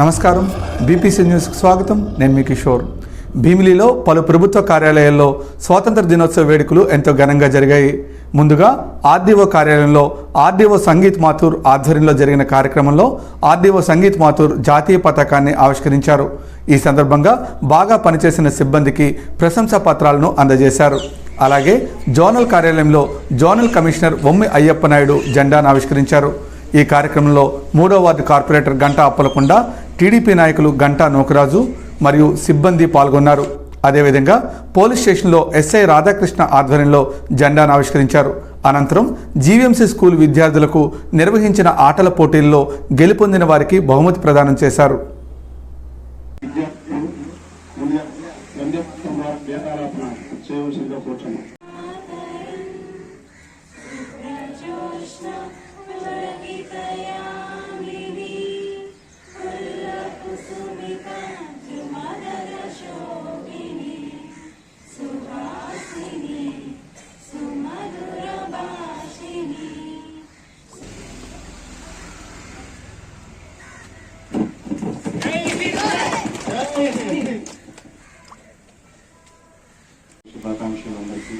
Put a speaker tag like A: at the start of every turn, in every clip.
A: నమస్కారం. బీపీసీ న్యూస్కి స్వాగతం. నేను మీ కిషోర్. భీమిలిలో పలు ప్రభుత్వ కార్యాలయాల్లో స్వాతంత్ర దినోత్సవ వేడుకలు ఎంతో ఘనంగా జరిగాయి. ముందుగా ఆర్డీఓ కార్యాలయంలో ఆర్డీఓ సంగీత్ మాథూర్ ఆధ్వర్యంలో జరిగిన కార్యక్రమంలో ఆర్డీఓ సంగీత్ మాథూర్ జాతీయ పతాకాన్ని ఆవిష్కరించారు. ఈ సందర్భంగా బాగా పనిచేసిన సిబ్బందికి ప్రశంసా పత్రాలను అందజేశారు. అలాగే జోనల్ కార్యాలయంలో జోనల్ కమిషనర్ వమ్మి అయ్యప్ప నాయుడు జెండాను ఆవిష్కరించారు. ఈ కార్యక్రమంలో మూడో ward corporator Ganta Appalakunda TDP నాయకులు గంటా నూకరాజు మరియు సిబ్బంది పాల్గొన్నారు. అదేవిధంగా పోలీస్ స్టేషన్లో ఎస్ఐ రాధాకృష్ణ ఆధ్వర్యంలో జెండాను ఆవిష్కరించారు. అనంతరం జీవీఎంసీ స్కూల్ విద్యార్థులకు నిర్వహించిన ఆటల పోటీల్లో గెలుపొందిన వారికి బహుమతి ప్రదానం చేశారు.
B: శుభాకాంక్షలు అందరికీ.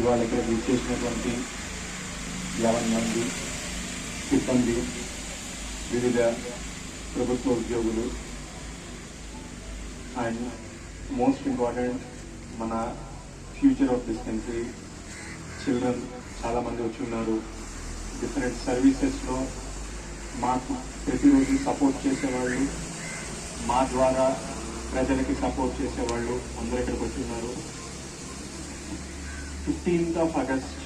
B: ఇవాళ ఇక్కడ విచ్చేసినటువంటి యాభై మంది సిబ్బంది వివిధ ప్రభుత్వ ఉద్యోగులు. అండ్ మోస్ట్ ఇంపార్టెంట్ మన future of this country children చాలామంది వచ్చి ఉన్నారు. డిఫరెంట్ సర్వీసెస్లో మాకు ప్రతిరోజు సపోర్ట్ చేసేవాళ్ళు. మా ద్వారా ప్రజలకి సపోర్ట్ చేసేవాళ్ళు అందరూ ఇక్కడికి వచ్చి ఉన్నారు fifteenth of August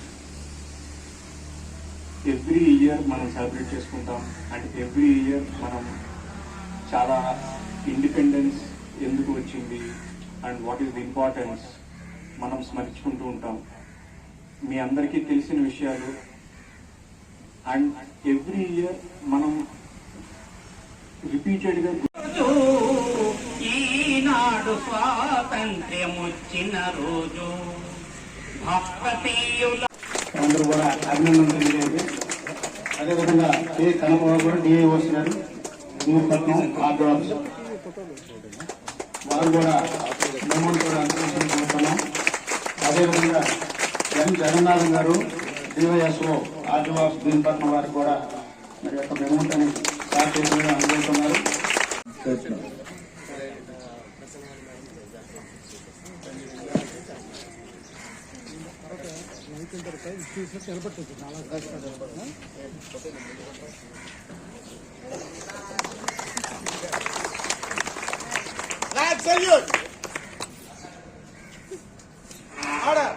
B: every year మనం సెలబ్రేట్ చేసుకుంటాం. అండ్ ఎవ్రీ ఇయర్ మనం చాలా ఇండిపెండెన్స్ ఎందుకు వచ్చింది? And what is the importance మనం స్మరించుకుంటూ ఉంటాం. మీ అందరికీ తెలిసిన విషయాలు. అండ్ ఎవ్రీ ఇయర్ మనం రిపీటెడ్గా
C: స్వాతంత్ర్యముచ్చిన రోజు. భక్తీయుల
B: అందరూ కూడా అభినందన తెలియజేయండి. అదేవిధంగా ఏ కనపబాబు కూడా డిఏ వస్తున్నారు భూపట్నం ఆఫీసర్ వారు కూడా మిమ్మల్ని కూడా అనుకుంటున్నాం అదేవిధంగా ఎం జగన్నాథం గారు డివైఎస్ఓ ఆర్డర్స్ భీమపట్నం వారు కూడా మరి యొక్క మెమోంటని స్టార్ట్ చేసి అనుకుంటున్నారు
D: Flag salute! Order!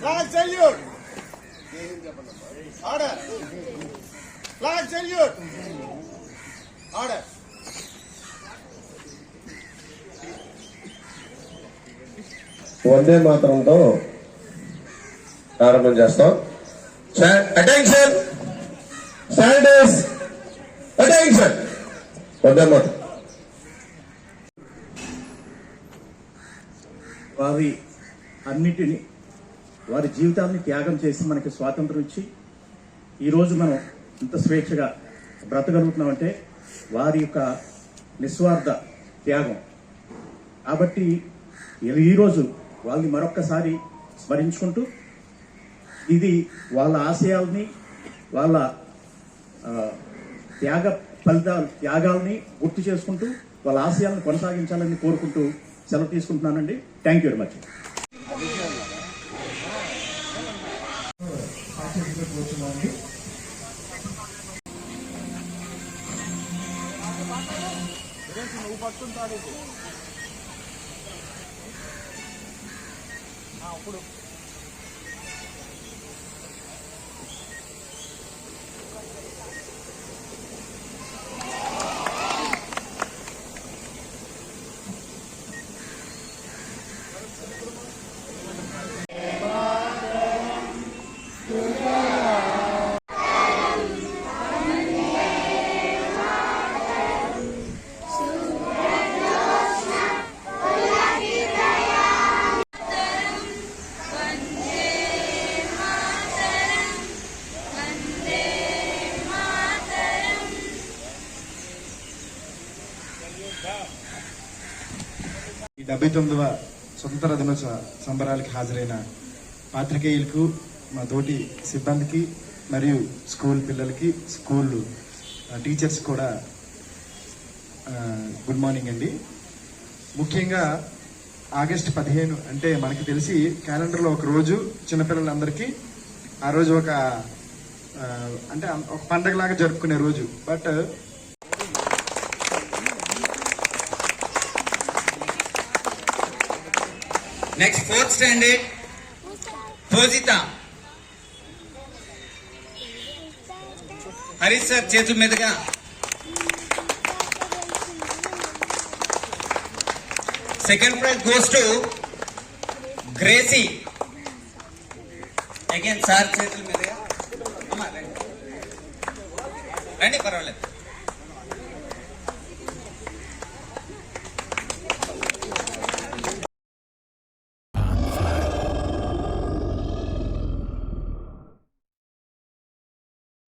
D: Flag salute! Order! Flag salute! Order!
E: వందే మాత్రంతో ప్రారంభం చేస్తాం. అటెన్షన్ శానిటైజ్ అటెన్షన్ వందే మాత్రం
F: వారి అన్నిటిని వారి జీవితాన్ని త్యాగం చేసి మనకి స్వాతంత్రం ఇచ్చి ఈరోజు మనం ఇంత స్వేచ్ఛగా బ్రతకగలుగుతున్నామంటే వారి యొక్క నిస్వార్థ త్యాగం. కాబట్టి ఈ- ఈరోజు వాళ్ళని మరొక్కసారి స్మరించుకుంటూ ఇది వాళ్ళ ఆశయాల్ని వాళ్ళ త్యాగ ఫలితాలు త్యాగాల్ని గుర్తు చేసుకుంటూ వాళ్ళ ఆశయాలను కొనసాగించాలని కోరుకుంటూ సెలవు తీసుకుంటున్నానండి. థ్యాంక్ యూ వెరీ మచ్ నువ్వు అప్పుడు
G: డెబ్బై తొమ్మిదవ స్వతంత్ర దినోత్సవ సంబరాలకి హాజరైన పాత్రికేయులకు మా తోటి సిబ్బందికి మరియు స్కూల్ పిల్లలకి స్కూల్ టీచర్స్ కూడా గుడ్ మార్నింగ్ అండి. ముఖ్యంగా ఆగస్ట్ పదిహేను అంటే మనకి తెలిసి క్యాలెండర్లో ఒక రోజు చిన్నపిల్లలందరికీ ఆ రోజు ఒక అంటే ఒక పండగలాగా జరుపుకునే రోజు. But
C: next fourth standard Fojitha Harish sir చేతుల మీదుగా. Second prize goes to Gracy again sir చేతుల మీదుగా. రండి పర్వాలేదు.